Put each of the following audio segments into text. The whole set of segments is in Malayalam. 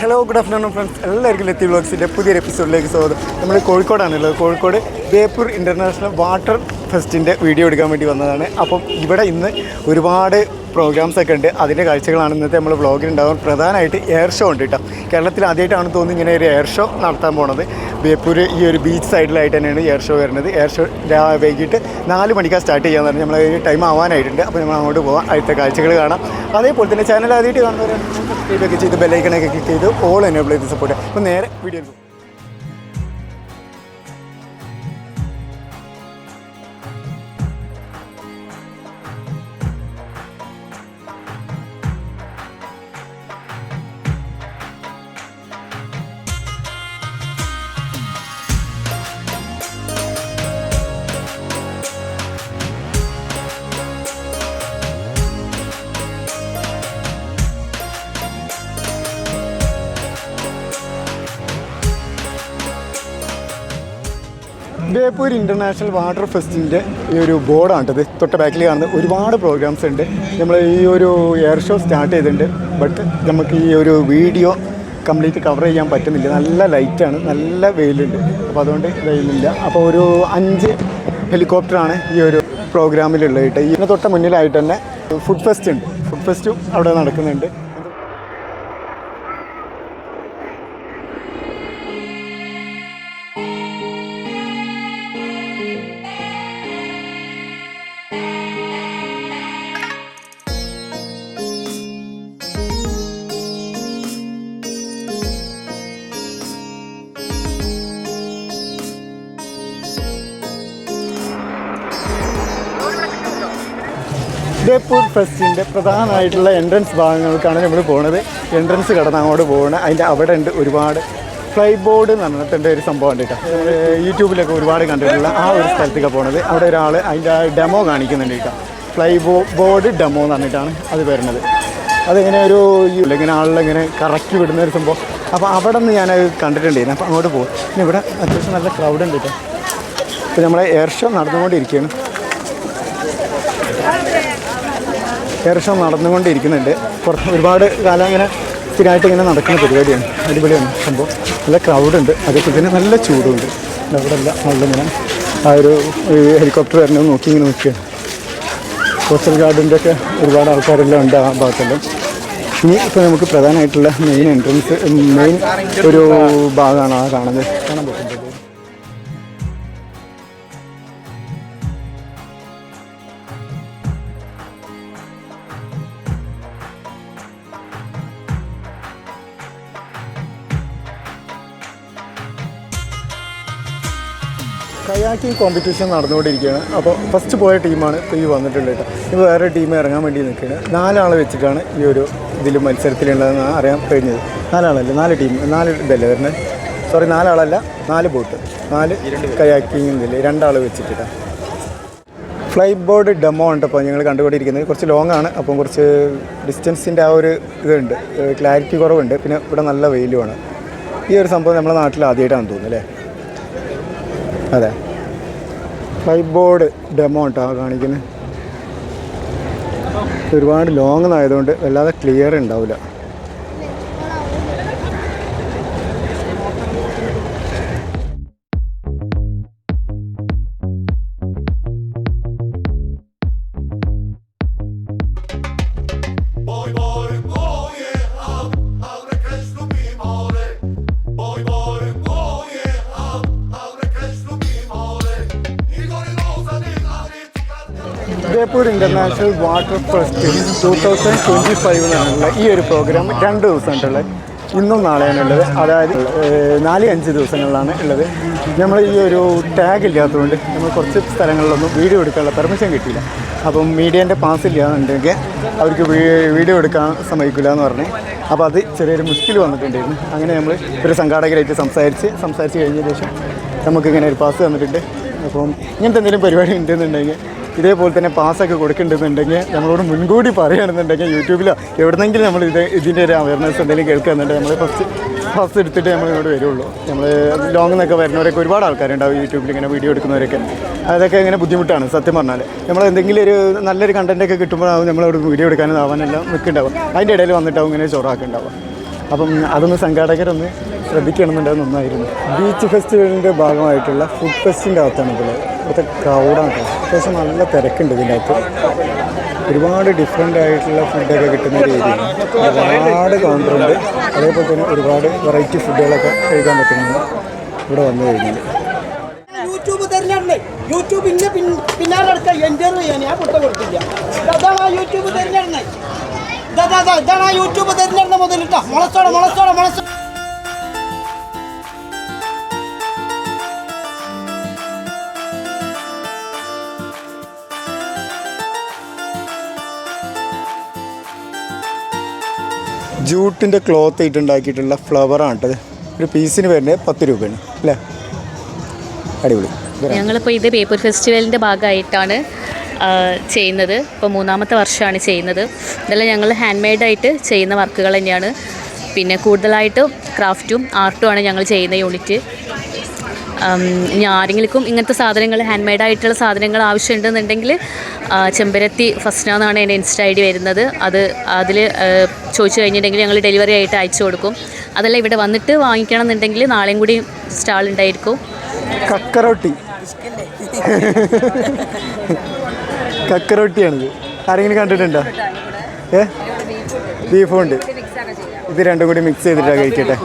ഹലോ ഗുഡ് ആഫ്റ്റർനൂൺ ഫ്രണ്ട്സ് എല്ലാവർക്കും ലത്തി വ്ളോഗ്സിന്റെ പുതിയൊരു എപ്പിസോഡിലേക്ക് സ്വാഗതം. നമ്മൾ കോഴിക്കോടാണുള്ളത്. കോഴിക്കോട് ബേപ്പൂർ ഇന്റർനാഷണൽ വാട്ടർ ഫെസ്റ്റിന്റെ വീഡിയോ എടുക്കാൻ വേണ്ടി വന്നതാണ്. അപ്പം ഇവിടെ ഇന്ന് ഒരുപാട് പ്രോഗ്രാംസ് ഒക്കെ ഉണ്ട്. അതിന്റെ കാഴ്ചകളാണ് ഇന്നത്തെ നമ്മൾ വ്ളോഗിൽ ഉണ്ടാകും പ്രധാനമായിട്ട് എയർ ഷോ ഉണ്ട് കേട്ടോ. കേരളത്തിൽ ആദ്യമായിട്ടാണ് തോന്നുന്നത് ഇങ്ങനെ ഒരു എയർ ഷോ നടത്താൻ പോണത്. ബേപ്പൂർ ഈ ഒരു ബീച്ച് സൈഡിലായിട്ട് തന്നെയാണ് എയർ ഷോ വരുന്നത്. എയർ ഷോ വൈകിട്ട് നാല് മണിക്കാണ് സ്റ്റാർട്ട് ചെയ്യാന്ന് പറഞ്ഞാൽ നമ്മൾ ടൈം ആവാനായിട്ടുണ്ട്. അപ്പോൾ നമ്മൾ അങ്ങോട്ട് പോകാം അടുത്ത കാഴ്ചകൾ കാണാം. അതേപോലെ തന്നെ ചാനൽ ആദ്യമായിട്ട് കാണുന്നവരെ സബ്സ്ക്രൈബ് ഒക്കെ ചെയ്ത് ബെല്ലൈക്കണൊക്കെ ക്ലിക്ക് ചെയ്ത് ഓൾ എനേബിൾ ചെയ്ത് സപ്പോർട്ട് അപ്പോൾ നേരെ വീഡിയോ ബേപ്പൂർ ഇന്റർനാഷണൽ വാട്ടർ ഫെസ്റ്റിന്റെ ഈ ഒരു ബോർഡാണിട്ടത് തൊട്ട് ബാക്കിൽ കാണുന്നത് ഒരുപാട് പ്രോഗ്രാംസ് ഉണ്ട്. നമ്മൾ ഈ ഒരു എയർ ഷോ സ്റ്റാർട്ട് ചെയ്തിട്ടുണ്ട്. ബട്ട് നമുക്ക് ഈ ഒരു വീഡിയോ കംപ്ലീറ്റ് കവർ ചെയ്യാൻ പറ്റുന്നില്ല. നല്ല ലൈറ്റാണ് നല്ല വെയിലുണ്ട്. അപ്പോൾ അതുകൊണ്ട് വെയിലില്ല അപ്പോൾ ഒരു അഞ്ച് ഹെലികോപ്റ്ററാണ് ഈ ഒരു പ്രോഗ്രാമിലുള്ളത് കേട്ടോ. ഇതിന് തൊട്ട് മുന്നിലായിട്ട് തന്നെ ഫുഡ് ഫെസ്റ്റ് ഉണ്ട്. ഫുഡ് ഫെസ്റ്റും അവിടെ നടക്കുന്നുണ്ട്. ബേപ്പൂർ ഫെസ്റ്റിന്റെ പ്രധാനമായിട്ടുള്ള എൻട്രൻസ് ഭാഗങ്ങൾക്കാണ് നമ്മൾ പോകുന്നത് എൻട്രൻസ് കടന്ന് അങ്ങോട്ട് പോകണം അതിന്റെ അവിടെ ഉണ്ട് ഒരുപാട് ഫ്ലൈ ബോർഡ് എന്ന് പറഞ്ഞിട്ടുണ്ട് ഒരു സംഭവം ഉണ്ട് കേട്ടോ. യൂട്യൂബിലൊക്കെ ഒരുപാട് കണ്ടിട്ടുള്ള ആ ഒരു സ്ഥലത്തേക്ക് പോണത്. അവിടെ ഒരാൾ അതിന്റെ ഡെമോ കാണിക്കുന്നുണ്ട് കേട്ടോ. ഫ്ലൈ ബോ ബോർഡ് ഡെമോ എന്ന് പറഞ്ഞിട്ടാണ് അത് വരുന്നത്. അതിങ്ങനെ ഒരു ഇങ്ങനെ ആളിലിങ്ങനെ കറക്കി വിടുന്ന ഒരു സംഭവം. അപ്പോൾ അവിടെ നിന്ന് ഞാനത് കണ്ടിട്ടുണ്ടായിരുന്നു. അപ്പോൾ അങ്ങോട്ട് പോകും പിന്നെ ഇവിടെ അത്യാവശ്യം നല്ല ക്രൗഡ് ഉണ്ട് കേട്ടോ. അപ്പോൾ നമ്മളെ എയർ ഷോ നടന്നുകൊണ്ടിരിക്കുകയാണ്. ഷോ നടന്നുകൊണ്ടിരിക്കുന്നുണ്ട്. പുറത്ത് ഒരുപാട് കാലം ഇങ്ങനെ സ്ഥിരമായിട്ട് ഇങ്ങനെ നടക്കുന്ന പരിപാടിയാണ്. അടിപൊളിയാണ് സംഭവം. നല്ല ക്രൗഡുണ്ട് അതേപോലെ തന്നെ നല്ല ചൂടുണ്ട്. അവിടെ നല്ല നല്ലിങ്ങനെ ആ ഒരു ഹെലികോപ്റ്റർ വരണം നോക്കി ഇങ്ങനെ നിൽക്കുകയാണ്. കോസ്റ്റൽ ഗാർഡിന്റെ ഒക്കെ ഒരുപാട് ആൾക്കാരെല്ലാം ഉണ്ട് ആ ഭാഗത്തെല്ലാം. ഇനി ഇപ്പോൾ നമുക്ക് പ്രധാനമായിട്ടുള്ള മെയിൻ എൻട്രൻസ് മെയിൻ ഒരു ഭാഗമാണ് ആ കാണുന്നത്. കാണാൻ പറ്റുന്നത് കയാക്കിംഗ് കോമ്പറ്റീഷൻ നടന്നുകൊണ്ടിരിക്കുകയാണ്. അപ്പോൾ ഫസ്റ്റ് പോയ ടീമാണ് ഇപ്പോൾ ഈ വന്നിട്ടുള്ളത് കേട്ടോ. ഇപ്പോൾ വേറെ ടീം ഇറങ്ങാൻ വേണ്ടി നിൽക്കുകയാണ്. നാലാളെ വെച്ചിട്ടാണ് ഈ ഒരു ഇതിൽ മത്സരത്തിലുള്ളതെന്ന് അറിയാൻ കഴിഞ്ഞത്. നാലാളല്ല? നാല് ടീം. നാല് ഇതല്ലേ വരുന്നത്? സോറി നാലാളല്ല നാല് ബോട്ട് നാല് കയാക്കിങ് ഇതിൽ രണ്ടാൾ വെച്ചിട്ടാണ് ഫ്ലൈ ബോർഡ് ഡെമോ ഉണ്ട് അപ്പോൾ ഞങ്ങൾ കണ്ടുകൊണ്ടിരിക്കുന്നത്. കുറച്ച് ലോങ് ആണ്. അപ്പം കുറച്ച് ഡിസ്റ്റൻസിന്റെ ആ ഒരു ഇതുണ്ട്. ക്ലാരിറ്റി കുറവുണ്ട്. പിന്നെ ഇവിടെ നല്ല വെയിലുമാണ് ഈ ഒരു സംഭവം നമ്മുടെ നാട്ടിൽ ആദ്യമായിട്ടാണ് തോന്നുന്നു അല്ലേ? അതെ. ഫ്ലൈ ബോർഡ് ഡെമോ കേട്ടോ കാണിക്കുന്നത് ഒരുപാട് ലോങ്ങ് ആയതുകൊണ്ട് വല്ലാതെ ക്ലിയർ ഉണ്ടാവില്ല Beypore international water fest two thousand twenty five എന്നാണുള്ള ഈ ഒരു പ്രോഗ്രാം രണ്ട് ദിവസമായിട്ടുള്ളത്. ഇന്നും നാളെയാണ് ഉള്ളത്. അതായത് നാല് അഞ്ച് ദിവസങ്ങളിലാണ് ഉള്ളത്. നമ്മൾ ഈ ഒരു ടാഗ് ഇല്ലാത്തതുകൊണ്ട് നമ്മൾ കുറച്ച് സ്ഥലങ്ങളിലൊന്നും വീഡിയോ എടുക്കാനുള്ള പെർമിഷൻ കിട്ടിയില്ല. അപ്പം മീഡിയേന്റെ പാസ് ഇല്ലാന്നുണ്ടെങ്കിൽ അവർക്ക് വീഡിയോ എടുക്കാൻ സമ്മതിക്കില്ല എന്ന് പറഞ്ഞു. അപ്പോൾ അത് ചെറിയൊരു മുഷ്കിൽ വന്നിട്ടുണ്ടായിരുന്നു. അങ്ങനെ നമ്മൾ ഒരു സംഘാടകരായിട്ട് സംസാരിച്ച് സംസാരിച്ച് കഴിഞ്ഞ ശേഷം നമുക്കിങ്ങനെ ഒരു പാസ് തന്നിട്ടുണ്ട് അപ്പം ഇങ്ങനത്തെ എന്തെങ്കിലും പരിപാടി ഉണ്ടെന്നുണ്ടെങ്കിൽ ഇതേപോലെ തന്നെ പാസ്സൊക്കെ കൊടുക്കേണ്ടതുണ്ടെങ്കിൽ നമ്മളോട് മുൻകൂടി പറയുകയാണെന്നുണ്ടെങ്കിൽ യൂട്യൂബിലോ എവിടെന്നെങ്കിലും നമ്മൾ ഇത് ഇതിന്റെ ഒരു അവയർനെസ് എന്തെങ്കിലും കേൾക്കുന്നുണ്ടെങ്കിൽ നമ്മൾ ഫസ്റ്റ് ഫസ്റ്റ് എടുത്തിട്ട് നമ്മൾ ഇങ്ങോട്ട് വരുള്ളൂ. നമ്മൾ ലോങ്ങിൽ നിന്നൊക്കെ വരുന്നവരൊക്കെ ഒരുപാട് ആൾക്കാരുണ്ടാവും യൂട്യൂബിൽ ഇങ്ങനെ വീഡിയോ എടുക്കുന്നവരൊക്കെ. അതൊക്കെ ഇങ്ങനെ ബുദ്ധിമുട്ടാണ് സത്യം പറഞ്ഞാൽ നമ്മൾ എന്തെങ്കിലും ഒരു നല്ലൊരു കണ്ടന്റൊക്കെ കിട്ടുമ്പോഴാവും നമ്മളവിടെ വീഡിയോ എടുക്കാനും ആവാനെല്ലാം നിൽക്കുന്നുണ്ടാവും. അതിന്റെ ഇടയിൽ വന്നിട്ടാവും ഇങ്ങനെ ചൊറാക്കുണ്ടാവുക അപ്പം അതൊന്ന് സംഘാടകരൊന്ന് ശ്രദ്ധിക്കണമെന്നുണ്ടെങ്കിൽ നന്നായിരുന്നു. ബീച്ച് ഫെസ്റ്റിവലിന്റെ ഭാഗമായിട്ടുള്ള ഫുഡ് ഫെസ്റ്റിന്റെ അകത്താണ് ഇപ്പോൾ ഇവിടുത്തെ ക്രൗഡാണ് കേട്ടോ അത്യാവശ്യം നല്ല തിരക്കുണ്ട് ഇതിന്റെ അകത്ത്. ഒരുപാട് ഡിഫറെന്റ് ആയിട്ടുള്ള ഫുഡൊക്കെ കിട്ടുന്ന രീതിയാണ്. ഒരുപാട് കൗണ്ടറുണ്ട് അതേപോലെ തന്നെ ഒരുപാട് വെറൈറ്റി ഫുഡുകളൊക്കെ കഴിക്കാൻ പറ്റുന്നുണ്ട് ഇവിടെ വന്നു കഴിഞ്ഞാൽ. യൂട്യൂബ് തിരഞ്ഞെടുക്കണേ യൂട്യൂബ് ഇന്നെ പിന്നാലെ എന്റെ ഞാൻ യൂട്യൂബ് ഇതാ, ഇതാണ് യൂട്യൂബ് തിരഞ്ഞെടുക്കുന്ന മുതലിട്ടാ. മുളച്ചോടെ മുളച്ചോടെ മുളച്ചോ ജൂട്ടിന്റെ ക്ലോത്ത് ഇട്ടുണ്ടാക്കിയിട്ടുള്ള ഫ്ലവറാണ് കേട്ടത് ഒരു പീസിന് വരുന്നത് പത്ത് രൂപയാണ് അല്ലേ? അടിപൊളി. ഞങ്ങളിപ്പോൾ ഇത് പേപ്പർ ഫെസ്റ്റിവലിന്റെ ഭാഗമായിട്ടാണ് ചെയ്യുന്നത്. ഇപ്പോൾ മൂന്നാമത്തെ വർഷമാണ് ചെയ്യുന്നത്. ഇതെല്ലാം ഞങ്ങൾ ഹാൻഡ് മെയ്ഡായിട്ട് ചെയ്യുന്ന വർക്കുകൾ തന്നെയാണ്. പിന്നെ കൂടുതലായിട്ടും ക്രാഫ്റ്റും ആർട്ടുമാണ് ഞങ്ങൾ ചെയ്യുന്ന യൂണിറ്റ് ഇനി ആരെങ്കിലും ഇങ്ങനത്തെ സാധനങ്ങൾ ഹാൻഡ് മെയ്ഡ് ആയിട്ടുള്ള സാധനങ്ങൾ ആവശ്യമുണ്ടെന്നുണ്ടെങ്കിൽ ചെമ്പരത്തി ഫസ്ന എന്നാണ് എന്റെ ഇൻസ്റ്റ ഐ ഡി വരുന്നത്. അത് അതിൽ ചോദിച്ചു കഴിഞ്ഞിട്ടുണ്ടെങ്കിൽ ഞങ്ങൾ ഡെലിവറി ആയിട്ട് അയച്ചു കൊടുക്കും. അതല്ല ഇവിടെ വന്നിട്ട് വാങ്ങിക്കണം എന്നുണ്ടെങ്കിൽ നാളെയും കൂടി സ്റ്റാൾ ഉണ്ടായിരിക്കും. കക്കറോട്ടി കക്കറോട്ടിയാണിത് ആരെങ്കിലും കണ്ടിട്ടുണ്ടോ? ഏ? ബീഫുണ്ട്. ഇത് രണ്ടും കൂടി മിക്സ് ചെയ്തിട്ടാണ് കഴിക്കട്ടെ.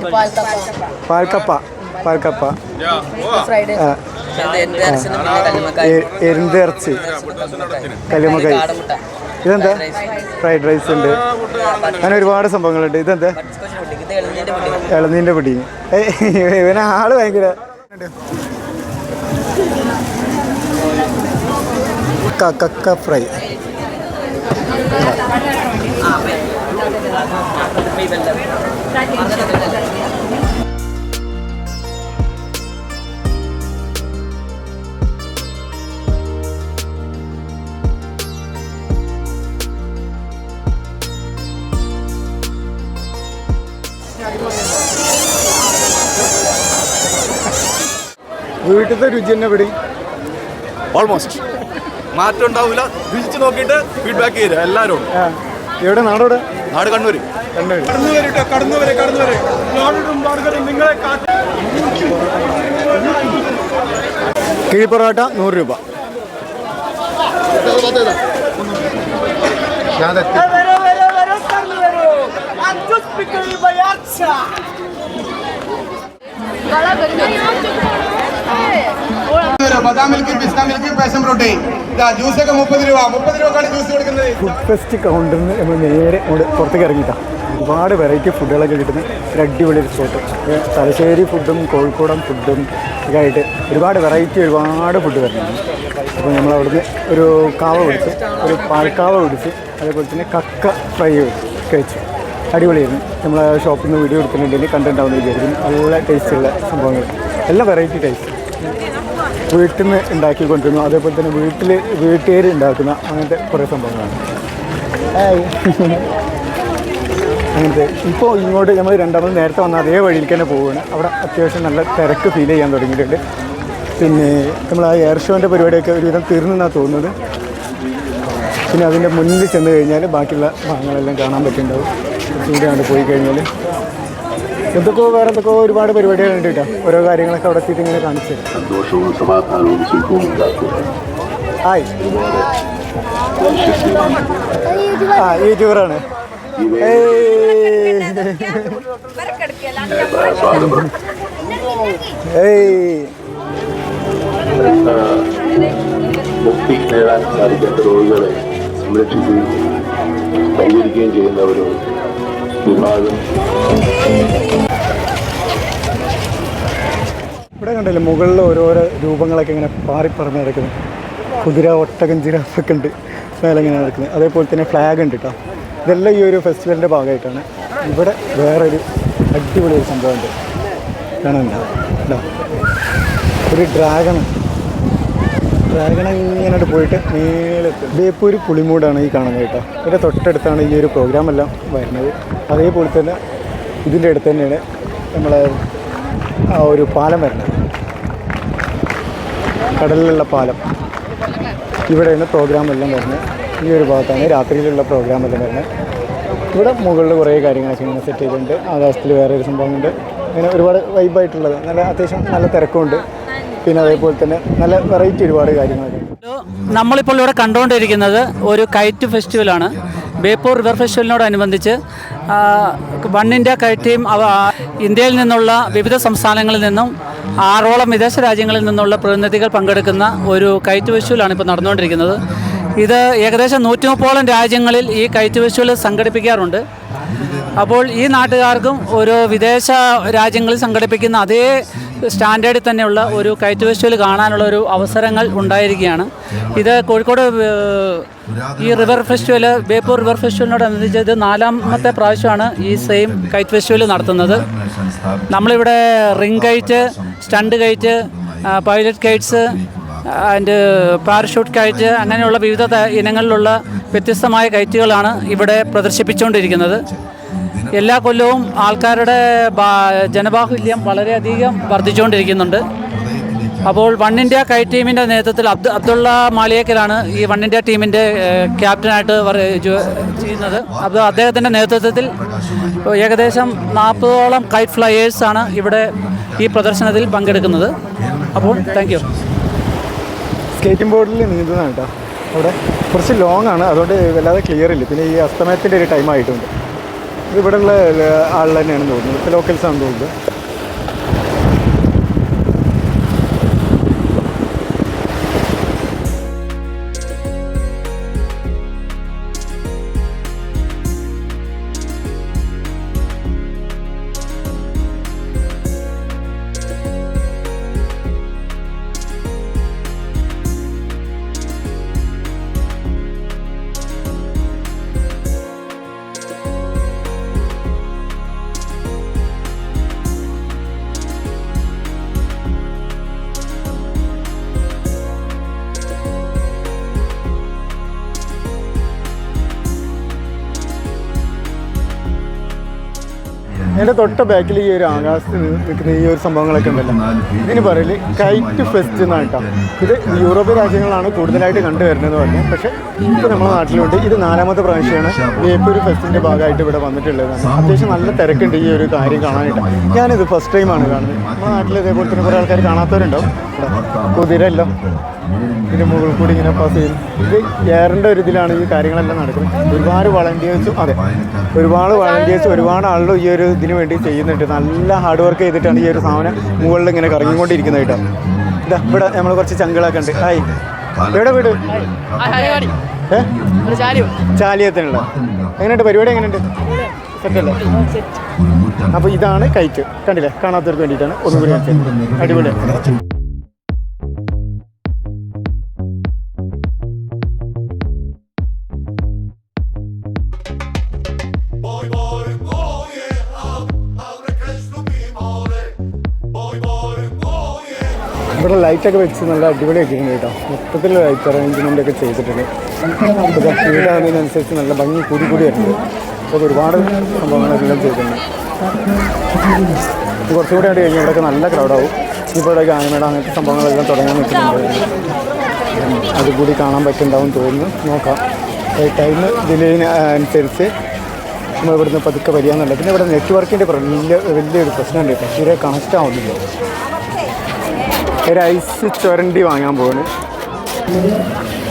പാൽക്കപ്പ. പാൽക്കപ്പ. ആ, എ- എരുന്തിറച്ചി കല്ലുമ്മക്കായി. ഇതെന്താ? ഫ്രൈഡ് റൈസ് ഉണ്ട്. അങ്ങനെ ഒരുപാട് സംഭവങ്ങളുണ്ട്. ഇതെന്താ? ഇളനീന്റെ പൊടി. ഇവനെ ആൾ ഭയങ്കര കക്ക ഫ്രൈ. വീട്ടിലത്തെ രുചി തന്നെ പിടി. ഓൾമോസ്റ്റ് മാറ്റം ഉണ്ടാവില്ല. രുചിച്ച് നോക്കിയിട്ട് ഫീഡ്ബാക്ക് ചെയ്ത് എല്ലാവരും. എവിടെ? നാടോടെ? നാട് കണ്ണൂര്. കണ്ണൂർ നിങ്ങളെ കിഴി പൊറോട്ട നൂറ് രൂപ. വരോ പുറത്തേക്ക് ഇറങ്ങിയിട്ടാണ് ഒരുപാട് വെറൈറ്റി ഫുഡുകളൊക്കെ കിട്ടുന്ന ഒരു അടിപൊളി ഒരു സ്പോട്ട് തലശ്ശേരി ഫുഡും കോഴിക്കോടൻ ഫുഡും ഒക്കെ ആയിട്ട് ഒരുപാട് വെറൈറ്റി ഒരുപാട് ഫുഡ് വരുന്നുണ്ട്. അപ്പോൾ നമ്മൾ അവിടുന്ന് ഒരു കാവ പിടിച്ച് ഒരു പാൽക്കാവ പിടിച്ച് അതേപോലെ തന്നെ കക്ക ഫ്രൈ കഴിച്ചു. അടിപൊളിയായിരുന്നു. നമ്മൾ ഷോപ്പിൽ നിന്ന് വീഡിയോ എടുക്കുന്നുണ്ടെങ്കിൽ കണ്ടിട്ടുണ്ടാവുന്ന വിചാരിക്കും നല്ല ടേസ്റ്റുള്ള സംഭവങ്ങൾ എല്ലാ വെറൈറ്റി ടേസ്റ്റ് വീട്ടിൽ നിന്ന് ഉണ്ടാക്കി കൊണ്ടുവരുന്നു അതേപോലെ തന്നെ വീട്ടിൽ വീട്ടുകാർ ഉണ്ടാക്കുന്ന അങ്ങനത്തെ കുറേ സംഭവങ്ങളാണ്. അങ്ങനത്തെ ഇപ്പോൾ ഇങ്ങോട്ട് നമ്മൾ രണ്ടാമത് നേരത്തെ വന്ന അതേ വഴിയിൽ തന്നെ പോവുകയാണ് അവിടെ അത്യാവശ്യം നല്ല തിരക്ക് ഫീൽ ചെയ്യാൻ തുടങ്ങിയിട്ടുണ്ട്. പിന്നെ നമ്മൾ ആ എയർ ഷോന്റെ പരിപാടിയൊക്കെ ഒരുവിധം തീർന്നെന്നാണ് തോന്നുന്നത്. പിന്നെ അതിന്റെ മുന്നിൽ ചെന്ന് കഴിഞ്ഞാൽ ബാക്കിയുള്ള ഭാഗങ്ങളെല്ലാം കാണാൻ പറ്റുന്നുണ്ടാവും ഇവിടെ പോയി കഴിഞ്ഞാൽ എന്തൊക്കെയോ വേറെ എന്തൊക്കെയോ ഒരുപാട് പരിപാടികളുണ്ട് കേട്ടോ. ഓരോ കാര്യങ്ങളൊക്കെ അവിടെ എത്തിയിട്ട് ഇങ്ങനെ കാണിച്ചു സന്തോഷവും സമാധാനവും സുഖവും ആ യൂട്യൂബറാണ് മുക്തി നേടാൻ സാധിക്കാത്ത രോഗികളെ സംരക്ഷിക്കുകയും പരിഹരിക്കുകയും ചെയ്യുന്ന ഒരു ഇവിടെ കണ്ടില്ലേ മുകളിൽ ഓരോരോ രൂപങ്ങളൊക്കെ ഇങ്ങനെ പാറിപ്പറന്ന് നടക്കുന്നു. കുതിര ഒട്ടകം ജിറാഫൊക്കെ ഉണ്ട്. മേലെ ഇങ്ങനെ നടക്കുന്നത് അതേപോലെ തന്നെ ഫ്ലാഗ് ഉണ്ട് കേട്ടോ ഇതെല്ലാം ഈ ഒരു ഫെസ്റ്റിവലിന്റെ ഭാഗമായിട്ടാണ്. ഇവിടെ വേറൊരു അടിപൊളി ഒരു സംഭവമുണ്ട്. കാണുന്നുണ്ടോ. ഒരു ഡ്രാഗൺ ഡ്രാഗൺ പോയിട്ട് മേലെ ബേപ്പൂർ പുളിമൂടാണ് ഈ കാണുന്നത് കേട്ടോ. ഇതിന്റെ തൊട്ടടുത്താണ് ഈ ഒരു പ്രോഗ്രാം എല്ലാം വരുന്നത്. അതേപോലെ തന്നെ ഇതിന്റെ അടുത്ത് തന്നെയാണ് നമ്മളെ ആ ഒരു പാലം വരുന്നത്. കടലിലുള്ള പാലം. ഇവിടെയാണ് പ്രോഗ്രാം എല്ലാം വരുന്നത്. ഈ ഒരു ഭാഗത്താണ് രാത്രിയിലുള്ള പ്രോഗ്രാം എല്ലാം വരുന്നത്. ഇവിടെ മുകളിൽ കുറേ കാര്യങ്ങളൊക്കെ ഇങ്ങനെ സെറ്റ് ചെയ്തിട്ടുണ്ട്. ആകാശത്തിൽ വേറെ ഒരു സംഭവമുണ്ട് അങ്ങനെ ഒരുപാട് വൈബായിട്ടുള്ളത് നല്ല അത്യാവശ്യം നല്ല തിരക്കുമുണ്ട്. പിന്നെ അതേപോലെ തന്നെ നല്ല വെറൈറ്റി ഒരുപാട് കാര്യങ്ങളൊക്കെ. നമ്മളിപ്പോൾ ഇവിടെ കണ്ടുകൊണ്ടിരിക്കുന്നത് ഒരു കൈറ്റ് ഫെസ്റ്റിവലാണ് ബേപ്പൂർ റിവർ ഫെസ്റ്റിവലിനോടനുബന്ധിച്ച് വൺ ഇന്ത്യ കൈറ്റ് ടീം ഇന്ത്യയിൽ നിന്നുള്ള വിവിധ സംസ്ഥാനങ്ങളിൽ നിന്നും ആറോളം വിദേശ രാജ്യങ്ങളിൽ നിന്നുള്ള പ്രതിനിധികൾ പങ്കെടുക്കുന്ന ഒരു കൈറ്റ് ഫെസ്റ്റിവലാണ് ഇപ്പോൾ നടന്നുകൊണ്ടിരിക്കുന്നത്. ഇത് ഏകദേശം നൂറ്റി മുപ്പോളം രാജ്യങ്ങളിൽ ഈ കൈറ്റ് ഫെസ്റ്റിവൽ സംഘടിപ്പിക്കാറുണ്ട്. അപ്പോൾ ഈ നാട്ടുകാർക്കും ഒരു വിദേശ രാജ്യങ്ങളിൽ സംഘടിപ്പിക്കുന്ന അതേ സ്റ്റാൻഡേർഡിൽ തന്നെയുള്ള ഒരു കയറ്റ് ഫെസ്റ്റിവൽ കാണാനുള്ള ഒരു അവസരങ്ങൾ ഉണ്ടായിരിക്കുകയാണ്. ഇത് കോഴിക്കോട് ഈ റിവർ ഫെസ്റ്റിവൽ ബേപ്പൂർ റിവർ ഫെസ്റ്റിവലിനോടനുബന്ധിച്ച് ഇത് നാലാമത്തെ പ്രാവശ്യമാണ് ഈ സെയിം കൈറ്റ് ഫെസ്റ്റിവൽ നടത്തുന്നത്. നമ്മളിവിടെ ring kite stunt kite pilot kites and parachute kite അങ്ങനെയുള്ള വിവിധ ഇനങ്ങളിലുള്ള വ്യത്യസ്തമായ കയറ്റുകളാണ് ഇവിടെ പ്രദർശിപ്പിച്ചുകൊണ്ടിരിക്കുന്നത്. എല്ലാ കൊല്ലവും ആൾക്കാരുടെ ജനബാഹുല്യം വളരെയധികം വർദ്ധിച്ചുകൊണ്ടിരിക്കുന്നുണ്ട്. അപ്പോൾ വൺ ഇന്ത്യ കൈ ടീമിന്റെ നേതൃത്വത്തിൽ അബ്ദു അബ്ദുള്ള മാളിയേക്കലാണ് ഈ വൺ ഇന്ത്യ ടീമിന്റെ ക്യാപ്റ്റനായിട്ട് ചെയ്യുന്നത്. അത് അദ്ദേഹത്തിന്റെ നേതൃത്വത്തിൽ ഏകദേശം നാൽപ്പതോളം കൈറ്റ് ഫ്ലയേഴ്സാണ് ഇവിടെ ഈ പ്രദർശനത്തിൽ പങ്കെടുക്കുന്നത്. അപ്പോൾ താങ്ക് യു സ്കേറ്റിംഗ് ബോർഡിൽ നീന്തുന്നതാണ് കേട്ടോ. അവിടെ കുറച്ച് ലോങ് ആണ്. അതുകൊണ്ട് വല്ലാതെ ക്ലിയർ ഇല്ല. പിന്നെ ഈ അസ്തമയത്തിന്റെ ഒരു ടൈം ആയിട്ടുണ്ട്. ഇവിടെയുള്ള ആൾ തന്നെയാണെന്ന് തോന്നുന്നത് ലോക്കൽസാണെന്ന് തോന്നുന്നത് എന്റെ തൊട്ട ബാക്കിൽ ഈ ഒരു ആകാശത്ത് നിൽക്കുന്ന ഈ ഒരു സംഭവങ്ങളൊക്കെ ഉണ്ടല്ലോ. ഇതിന് പറയൽ കൈറ്റ് ഫെസ്റ്റ് എന്നാണ് ഇത് യൂറോപ്യൻ രാജ്യങ്ങളാണ് കൂടുതലായിട്ട് കണ്ടുവരുന്നത് പറഞ്ഞു. പക്ഷേ ഇപ്പോൾ നമ്മുടെ നാട്ടിലുണ്ട്. ഇത് നാലാമത്തെ പ്രാവശ്യമാണ് ബേപ്പൂർ ഫെസ്റ്റിന്റെ ഭാഗമായിട്ട് ഇവിടെ വന്നിട്ടുള്ളത്. അത്യാവശ്യം നല്ല തിരക്കുണ്ട് ഈ ഒരു കാര്യം കാണാനായിട്ട്. ഞാനിത് ഫസ്റ്റ് ടൈമാണ് കാണുന്നത്. നമ്മുടെ നാട്ടിൽ ഇതേപോലെ തന്നെ കുറേ ആൾക്കാർ കാണാത്തവരുണ്ടാവും. കുതിരല്ലോ ഇതിന് മുകളിൽ കൂടി ഇങ്ങനെ പാസ് ചെയ്യും ഇത് എയറിന്റെ ഒരു ഇതിലാണ് ഈ കാര്യങ്ങളെല്ലാം നടക്കുന്നത്. ഒരുപാട് വളണ്ടിയേഴ്സും അതെ ഒരുപാട് വളണ്ടിയേഴ്സ് ഒരുപാട് ആളുകൾ ഈ ഒരു ഇതിന് വേണ്ടി ചെയ്യുന്നുണ്ട്. നല്ല ഹാർഡ് വർക്ക് ചെയ്തിട്ടാണ് ഈ ഒരു സാധനം മുകളിൽ ഇങ്ങനെ കറങ്ങിക്കൊണ്ടിരിക്കുന്നത് കേട്ടോ ഇതാ ഇവിടെ നമ്മൾ കുറച്ച് ചങ്കളൊക്കെ ഉണ്ട്. ഹായ്. എവിടെ വീട്? ചാലിയത്തിനുള്ള. എങ്ങനെയുണ്ട്? പരിപാടി എങ്ങനെയുണ്ട്? സെറ്റല്ലേ? അപ്പോൾ ഇതാണ് കൈറ്റ് കണ്ടില്ലേ? കാണാത്തവർക്ക് വേണ്ടിയിട്ടാണ്. ഒന്നും കൂടി കാണിച്ചത് അടിപൊളിയാണ്. ഇവിടെ ലൈറ്റൊക്കെ വെച്ച് നല്ല അടിപൊളി ആക്കിയിട്ടുണ്ട് കേട്ടോ. മൊത്തത്തിൽ ലൈറ്റ് അറേഞ്ച്മെന്റ് ഒക്കെ ചെയ്തിട്ടുണ്ട്. വീടാകുന്നതിനനുസരിച്ച് നല്ല ഭംഗി കൂടി കൂടി വരുന്നത് അപ്പോൾ ഒരുപാട് സംഭവങ്ങളെല്ലാം ചെയ്തിട്ടുണ്ട്. കുറച്ചും കൂടി ആയിട്ട് കഴിഞ്ഞാൽ ഇവിടെയൊക്കെ നല്ല ക്രൗഡാവും ഇപ്പോൾ ഗാനമേട അങ്ങനത്തെ സംഭവങ്ങളെല്ലാം തുടങ്ങാൻ നിൽക്കുന്നുണ്ട്. അതുകൂടി കാണാൻ പറ്റുന്നുണ്ടാവും തോന്നുന്നു. നോക്കാം. ടൈം ഇതിന് അനുസരിച്ച് നമ്മൾ ഇവിടുന്ന് പതുക്കെ വരികയെന്നുള്ളത് പിന്നെ ഇവിടെ നെറ്റ്വർക്കിന്റെ വലിയ വലിയൊരു പ്രശ്നമുണ്ട്. തീരെ കണക്റ്റ് ആവുന്നില്ല. ഒരു ഐസ് ചുരണ്ടി വാങ്ങാൻ പോവാണ്.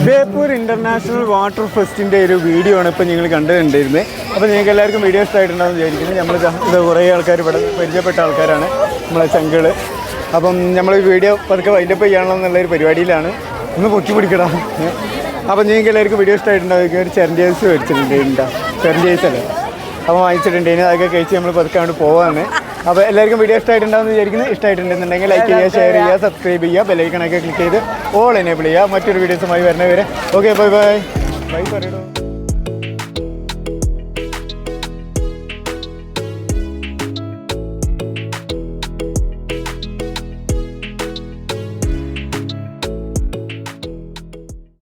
ബേപ്പൂർ ഇന്റർനാഷണൽ വാട്ടർ ഫെസ്റ്റിന്റെ ഒരു വീഡിയോ ആണ് ഇപ്പോൾ നിങ്ങൾ കണ്ടിട്ടുണ്ടായിരുന്നത് അപ്പോൾ നിങ്ങൾക്ക് എല്ലാവർക്കും വീഡിയോ ഇഷ്ടമായിട്ടുണ്ടാകും വിചാരിക്കുന്നത് നമ്മൾ ഇത് കുറേ ആൾക്കാർ ഇവിടെ പരിചയപ്പെട്ട ആൾക്കാരാണ് നമ്മളെ ചങ്കൾ അപ്പം നമ്മൾ ഈ വീഡിയോ പതുക്കെ വൈൻഡപ്പ് ചെയ്യണം എന്നുള്ളൊരു പരിപാടിയിലാണ്. ഒന്ന് പൊക്കി പിടിക്കടാ. അപ്പം നിങ്ങൾക്ക് എല്ലാവർക്കും വീഡിയോ ഇഷ്ടമായിട്ടുണ്ടാവും. ഒരു ചെറിയ ഐസ് മേടിച്ചിട്ടുണ്ട് ഉണ്ടാ ചെറിയ ഐസ് അല്ലേ? അപ്പോൾ വാങ്ങിച്ചിട്ടുണ്ട് ഇനി അതൊക്കെ കഴിച്ച് നമ്മൾ പതുക്കെ അങ്ങോട്ട് പോവാണ്. അപ്പോൾ എല്ലാവർക്കും വീഡിയോ ഇഷ്ടമായിട്ടുണ്ടാവും വിചാരിക്കുന്നു. ഇഷ്ടമായിട്ടുണ്ടെന്നുണ്ടെങ്കിൽ ലൈക്ക് ചെയ്യുക ഷെയർ ചെയ്യുക സബ്സ്ക്രൈബ് ചെയ്യുക ബെല്ലൈക്കണൊക്കെ ക്ലിക്ക് ചെയ്ത് ഓൾ എനേബിൾ ചെയ്യുക. മറ്റൊരു വീഡിയോസുമായി വരുന്നവരെ. ഓക്കെ ബൈ ബൈ ബൈ പറയണോ